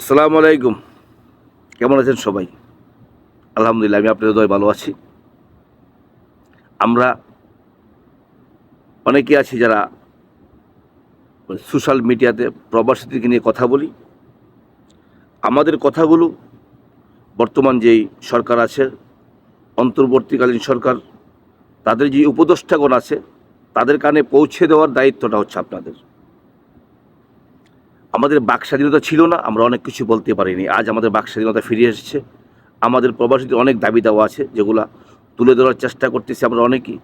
আসসালামু আলাইকুম। কেমন আছেন সবাই? আলহামদুলিল্লাহ, আমি আপনাদের দয় ভালো আছি। আমরা অনেকে আছি যারা সোশ্যাল মিডিয়াতে প্রবাসীদেরকে নিয়ে কথা বলি। আমাদের কথাগুলো বর্তমান যেই সরকার আছে, অন্তর্বর্তীকালীন সরকার, তাদের যে উপদেষ্টাগণ আছে, তাদের কানে পৌঁছে দেওয়ার দায়িত্বটা হচ্ছে আপনাদের। আমাদের বাক স্বাধীনতা ছিল না, আমরা অনেক কিছু বলতে পারিনি। আজ আমাদের বাক স্বাধীনতা ফিরে এসেছে। আমাদের প্রবাসীদের অনেক দাবি দেওয়া আছে, যেগুলা তুলে ধরার চেষ্টা করতেছি আমরা অনেকেই।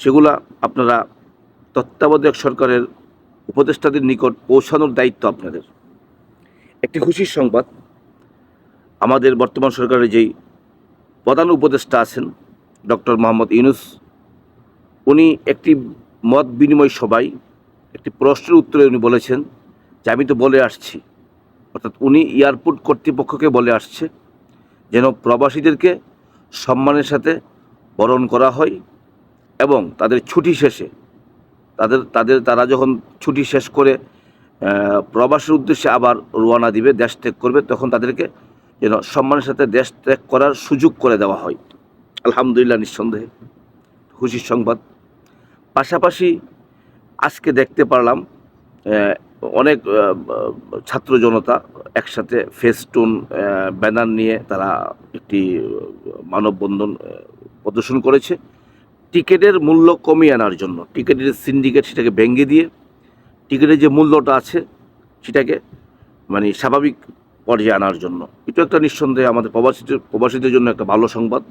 সেগুলা আপনারা তত্ত্বাবধায়ক সরকারের উপদেষ্টাদের নিকট পৌঁছানোর দায়িত্ব আপনাদের। একটি খুশির সংবাদ, আমাদের বর্তমান সরকারের যেই প্রধান উপদেষ্টা আছেন ডক্টর মোহাম্মদ ইউনুস, উনি একটি মত বিনিময় সভায় একটি প্রশ্নের উত্তরে উনি বলেছেন যে আমি তো বলে আসছি। অর্থাৎ উনি এয়ারপোর্ট কর্তৃপক্ষকে বলে আসছে যেন প্রবাসীদেরকে সম্মানের সাথে বরণ করা হয় এবং তাদের ছুটি শেষে তাদের তাদের, তারা যখন ছুটি শেষ করে প্রবাসের উদ্দেশ্যে আবার রোয়ানা দিবে, দেশ ত্যাগ করবে, তখন তাদেরকে যেন সম্মানের সাথে দেশ ত্যাগ করার সুযোগ করে দেওয়া হয়। আলহামদুলিল্লাহ নিঃসন্দেহে। খুশির সংবাদ। পাশাপাশি আজকে দেখতে পারলাম অনেক ছাত্র জনতা একসাথে ফেস্টুন ব্যানার নিয়ে তারা একটি মানববন্ধন প্রদর্শন করেছে। টিকিটের মূল্য কমিয়ে আনার জন্য, টিকিটের সিন্ডিকেট সেটাকে ভেঙে দিয়ে, টিকিটের যে মূল্যটা আছে সেটাকে মানে স্বাভাবিক পর্যায়ে আনার জন্য। এটা একটা নিঃসন্দেহে আমাদের প্রবাসীদের প্রবাসীদের জন্য একটা ভালো সংবাদ।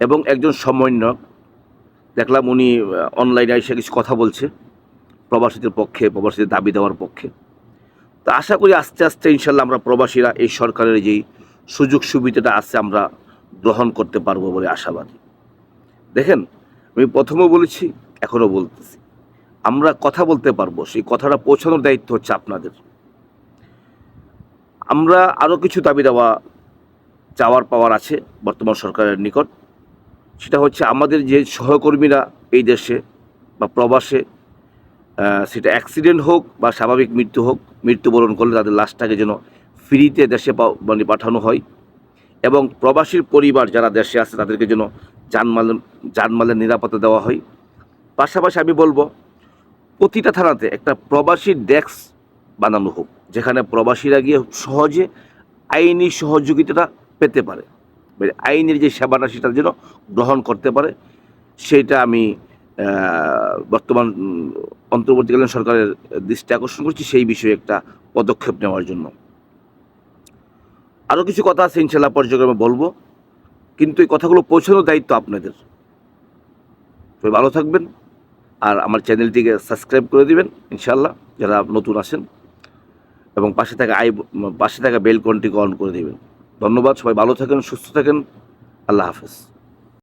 এবং একজন সমন্বয়ক, দেখলাম উনি অনলাইনে এসে কিছু কথা বলছে। প্রবাসীদের পক্ষে, প্রবাসীদের দাবি দেওয়ার পক্ষে। তো আশা করি আস্তে আস্তে ইনশাল্লাহ আমরা প্রবাসীরা এই সরকারের যেই সুযোগ সুবিধাটা আছে আমরা গ্রহণ করতে পারব বলে আশাবাদী। দেখেন, আমি প্রথমেও বলেছি, এখনও বলতেছি। আমরা কথা বলতে পারব, সেই কথাটা পৌঁছানোর দায়িত্ব হচ্ছে আপনাদের। আমরা আরও কিছু দাবি দেওয়া, চাওয়ার পাওয়ার আছে বর্তমান সরকারের নিকট। সেটা হচ্ছে আমাদের যে সহকর্মীরা এই দেশে বা প্রবাসে সেটা অ্যাক্সিডেন্ট হোক বা স্বাভাবিক মৃত্যু হোক, মৃত্যুবরণ করলে তাদের লাশটাকে যেন ফ্রিতে দেশে মানে পাঠানো হয়। এবং প্রবাসীর পরিবার যারা দেশে আছে, তাদেরকে যেন জানমাল জানমালের নিরাপত্তা দেওয়া হয়। পাশাপাশি আমি বলব, প্রতিটা থানাতে একটা প্রবাসী ডেস্ক বানানো হোক, যেখানে প্রবাসীরা গিয়ে সহজে আইনি সহযোগিতাটা পেতে পারে। মানে আইনের যে সেবাটা, সেটা যেন গ্রহণ করতে পারে সেইটা আমি বর্তমান অন্তর্বর্তীকালীন সরকারের দৃষ্টি আকর্ষণ করছি সেই বিষয়ে একটা পদক্ষেপ নেওয়ার জন্য। আরও কিছু কথা আছে ইনশাল্লাহ পর্যায়ক্রমে বলব, কিন্তু এই কথাগুলো পৌঁছানোর দায়িত্ব আপনাদের। সবাই ভালো থাকবেন, আর আমার চ্যানেলটিকে সাবস্ক্রাইব করে দিবেন ইনশাল্লাহ যারা নতুন আসেন এবং পাশে থাকা আই, পাশে থাকা বেল কনটিকে অন করে দিবেন। ধন্যবাদ, সবাই ভালো থাকেন, সুস্থ থাকেন, আল্লাহ হাফেজ।